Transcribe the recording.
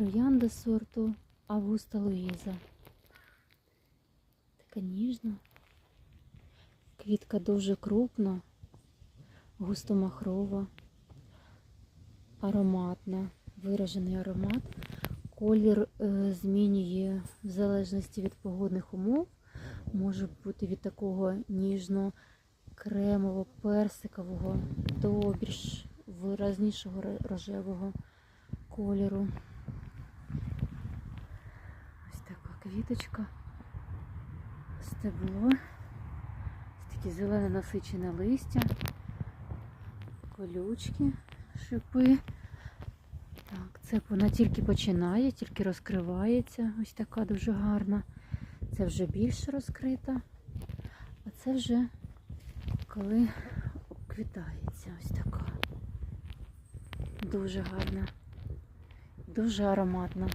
Троянда сорту Августа Луїза. Така ніжна. Квітка дуже крупна, густомахрова, ароматна, виражений аромат. Колір е, змінює в залежності від погодних умов. Може бути від такого ніжно-кремово персикового до більш виразнішого рожевого кольору. Ось така квіточка, стебло, таке зелене насичене листя, колючки, шипи. Так, це вона тільки починає, тільки розкривається. Ось така дуже гарна. Це вже більше розкрита. А це вже коли обквітається. Ось така. Дуже гарна. Дуже ароматна.